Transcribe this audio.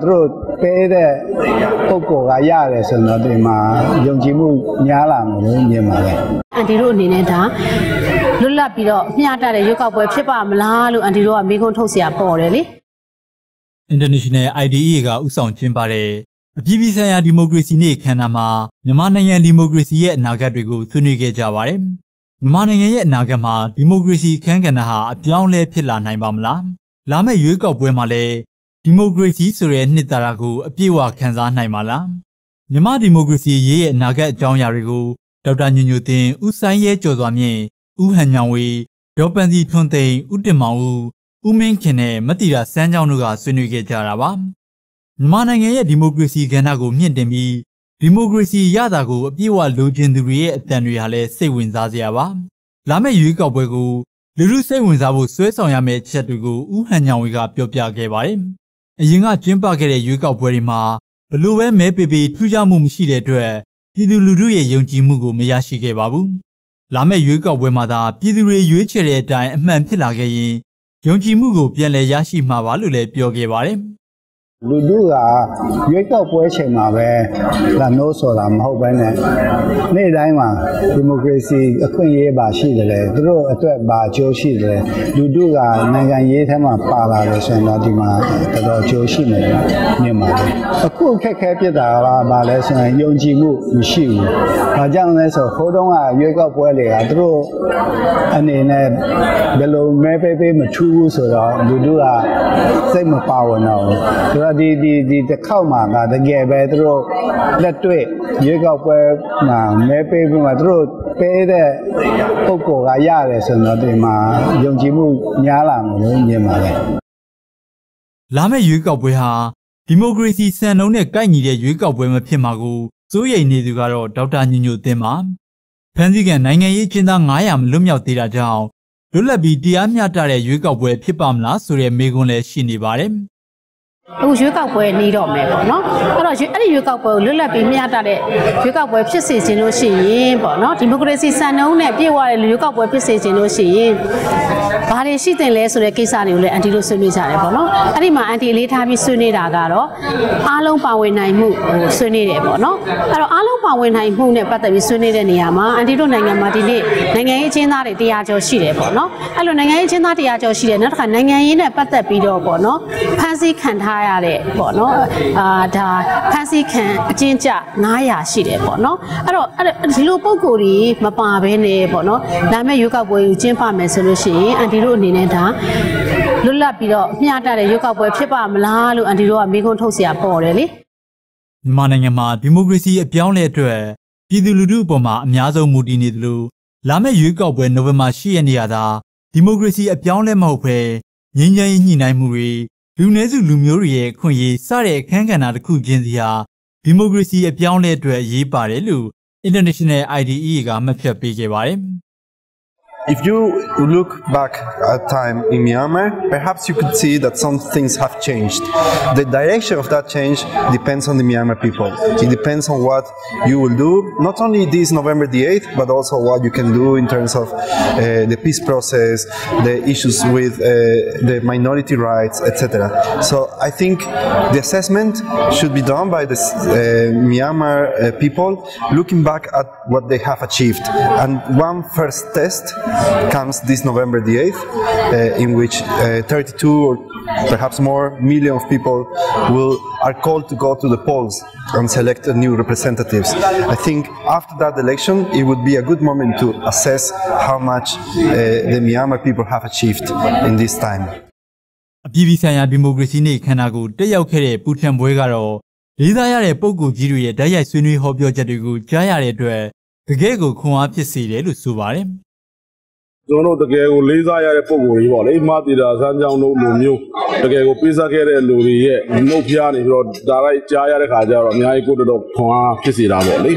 သူတို့ပေးတဲ့ပုံကောကရတယ်ဆိုတော့ဒီမှာယုံကြည်မှုများလာမယ်လို့မြင်ပါတယ်အန်တီတို့အနေနဲ့ဒါလွတ်လပ်ပြီးတော့မျှတတဲ့ရွေးကောက်ပွဲဖြစ်ပါမလားလို့အန်တီတို့ကမေးခွန်းထုတ်เสียပေါ်တယ်လေ International IDE ကဥဆောင်ကျင်းပတဲ့အပြည်ပြည်ဆိုင်ရာဒီမိုကရေစီနေ့ခမ်းနားမှာမြန်မာနိုင်ငံဒီမိုကရေစီရဲ့အနာဂတ်တွေကိုဆွေးနွေးခဲ့ကြပါတယ်။မြန်မာနိုင်ငံရဲ့အနာဂတ်မှာဒီမိုကရေစီခန်းကဏ္ဍဟာအပြောင်းလဲဖြစ်လာနိုင်ပါမလား။လာမယ့်ရွေးကောက်ပွဲမှာလည်း ဒီမိုကရေစီဆိုတဲ့နှစ်သာရကိုအပြည့်အဝခံစားနိုင်ပါလား။မြန်မာဒီမိုကရေစီရေးရဲ့အနာဂတ်အကြောင်းအရာတွေကိုဒေါက်တာညညိုတင်ဦးဆိုင်ရဲကျော်စွာမြင့်ဦးဟန်ညောင်ဝေဒေါ်ပန်စီထွန်းသိန်းဦးတင်မောင်ဦးဦးမင်းခင်နဲ့မတီတာစန်းချောင်းတို့ကဆွေးနွေးခဲ့ကြတာပါမြန်မာနိုင်ငံရဲ့ဒီမိုကရေစီကဏ္ဍကိုမြင့်တင်ပြီးဒီမိုကရေစီရတာကိုအပြည့်အဝလိုချင်သူတွေရဲ့အတန်တွေဟာလည်းစိတ်ဝင်စားစရာပါလာမယ့်ရွေးကောက်ပွဲကိုလူလူစိတ်ဝင်စားဖို့ဆွဲဆောင်ရမယ့်ချက်တွေကိုဦးဟန်ညောင်ဝေကပြောပြခဲ့ပါတယ် အရင်ကကျင်းပခဲ့တဲ့ရွေးကောက်ပွဲတွေမှာဘလို့ပဲမဲပေပေထူးခြားမှုမရှိတဲ့အတွက်ပြည်သူလူထုရဲ့ယုံကြည်မှုကိုမရရှိခဲ့ပါဘူးလာမယ့်ရွေးကောက်ပွဲမှာသာပြည်သူတွေရွေးချယ်တဲ့အတိုင်းအမှန်ဖြစ်လာခဲ့ရင်ယုံကြည်မှုကိုပြန်လည်ရရှိမှာပါလို့လည်းပြောခဲ့ပါတယ်။ လူလူကရွေးကောက်ပွဲချိန်မှာပဲလာနိုးဆိုတာမဟုတ်ဘဲနဲ့နေ့တိုင်းမှာဒီမိုကရေစီအခွင့်အရေးပါရှိတယ်လေသူတို့အတွက်ပါအကျိုးရှိတယ်လူလူကနိုင်ငံရေးထဲမှာပါလာတယ်ဆိုရင်တော့ဒီမှာတော်တော်အကျိုးရှိနေတယ်မြင်ပါတယ်အခုခက်ခဲပြစ်တာကဘာလဲဆိုရင်ယုံကြည်မှုမရှိဘူး။ဘာကြောင့်လဲဆိုဟိုတုန်းကရွေးကောက်ပွဲတွေကသူတို့အနေနဲ့ဘယ်လိုမဲပေးပေးမထူးဘူးဆိုတော့လူလူကစိတ်မပါဝင်တော့ဘူးဒီဒီဒီတစ်ခေါက်မှာကတကယ်ပဲသူတို့လက်တွေ့ရွေးကောက်ပွဲမှာမဲပေးပြီးမှသူတို့ပေးတဲ့ပုံကောကရတယ်ဆိုတော့ဒီမှာယုံကြည်မှုများလာမယ်လို့မြင်ပါတယ်လာမယ့်ရွေးကောက်ပွဲဟာဒီမိုကရေစီစံနှုန်းနဲ့ကိုက်ညီတဲ့ရွေးကောက်ပွဲမဖြစ်မှာကိုစိုးရိမ်နေသူကတော့ဒေါက်တာညညိုတင်ပါဖန်စီကန်နိုင်ငံရေးကျင်းသား900မလွတ်မြောက်သေးတာကြောင့်လွတ်လပ်ပြီးတရားမျှတတဲ့ရွေးကောက်ပွဲဖြစ်ပါမလားဆိုတဲ့မေးခွန်းလည်းရှိနေပါတယ် အခုရွေးကောက်ပွဲနေတော့မယ်ပေါ့နော်အဲ့တော့အဲ့ဒီရွေးကောက်ပွဲကိုလွတ်လပ်ပြီးမျှတတဲ့ရွေးကောက်ပွဲဖြစ်စေခြင်းလို့ရှိရင်ပေါ့နော်ဒီမိုကရေစီစံနှုန်းနဲ့ပြည့်ဝတဲ့ရွေးကောက်ပွဲဖြစ်စေခြင်းလို့ရှိရင်ဘာတွေရှိတင်လဲဆိုတဲ့ကိစ္စတွေကိုလည်းအန်တီတို့ဆွေးနွေးကြတယ်ပေါ့နော်အဲ့ဒီမှာအန်တီလေးထားပြီးဆွေးနွေးတာကတော့အားလုံးပါဝင်နိုင်မှုဟိုဆွေးနွေးတယ်ပေါ့နော်အဲ့တော့အားလုံးပါဝင်နိုင်မှုနဲ့ပတ်သက်ပြီးဆွေးနွေးတဲ့နေရာမှာအန်တီတို့နိုင်ငံမှာဒီနေ့နိုင်ငံရေးအချင်းသားတွေတရားကျော်ရှိတယ်ပေါ့နော်အဲ့လိုနိုင်ငံရေးအချင်းသားတရားကျော်ရှိတယ်နောက်တစ်ခါနိုင်ငံရေးနဲ့ပတ်သက်ပြီးတော့ပေါ့နော်ဖန်ဆီးခံထားရတဲ့ပေါ့နော်အာဒါဖန်ဆီးခံအချင်းကြ900ရှိတယ်ပေါ့နော်အဲ့တော့ဒီလိုပုံကိုယ်ကြီးမပါဘဲနဲ့ပေါ့နော်လာမယ့်ရွေးကောက်ပွဲကိုကျင်းပမယ်ဆိုလို့ရှိရင်အန်တီတို့အနေနဲ့ဒါလွတ်လပ်ပြီးတော့မျှတတဲ့ရွေးကောက်ပွဲဖြစ်ပါမလားလို့အန်တီတို့ကမေးခွန်းထုတ်เสียပေါ်တယ်လေမြန်မာနိုင်ငံမှာဒီမိုကရေစီအပြောင်းလဲအတွက်ပြည်သူလူထုအပေါ်မှာအများဆုံးမူတည်နေသလိုလာမယ့်ရွေးကောက်ပွဲနိုဝင်ဘာ10ရက်နေ့ရတာဒီမိုကရေစီအပြောင်းလဲမဟုတ်ဘဲငြိမ်းချမ်းရေးညှိနှိုင်းမှုတွေ လူနည်းစုလူမျိုးတွေရဲ့ခွင့်ရေးစတဲ့အခန်းကဏ္ဍတစ်ခုချင်းစီဟာဒီမိုကရေစီအပြောင်းလဲအတွက်အရေးပါတယ်လို့ International IDE ကမှတ်ဖြတ်ပေးခဲ့ပါတယ်။ If you look back at time in Myanmar, perhaps you could see that some things have changed. The direction of that change depends on the Myanmar people. It depends on what you will do, not only this November the 8th, but also what you can do in terms of uh, the peace process, the issues with uh, the minority rights, etc. So I think the assessment should be done by the uh, Myanmar uh, people looking back at what they have achieved. And one first test comes this November the 8th, uh, in which uh, 32 or perhaps more million of people will are called to go to the polls and select new representatives. I think after that election, it would be a good moment to assess how much uh, the Myanmar people have achieved in this time. အပြည်ပြည်ဆိုင်ရာဒီမိုကရေစီနေ့ခန္ဓာကိုတက်ရောက်ခဲ့တဲ့ပူထန်ပွဲကတော့လေးစားရတဲ့ပုံကူကြီးတွေရဲ့တိုက်ရိုက်ဆွေးနွေးဟောပြောချက်တွေကိုကြားရတဲ့အတွက်တကယ်ကိုခွန်အားဖြစ်စေတယ်လို့ဆိုပါတယ်။ ကျွန်တော်တို့တကယ်ကိုလေးစားရတဲ့ပုံကိုယ်ကြီးပေါ့လေမတီတာစမ်းကြောင်းတို့လိုမျိုးတကယ်ကိုပေးစားခဲ့တဲ့လူတွေရဲ့နှုတ်ဖျားနေပြီးတော့ဒါလိုက်ကြားရတဲ့ခါကျတော့အများကြီးကိုတော်တော်ခွန်အားဖြစ်စေတာပေါ့လေ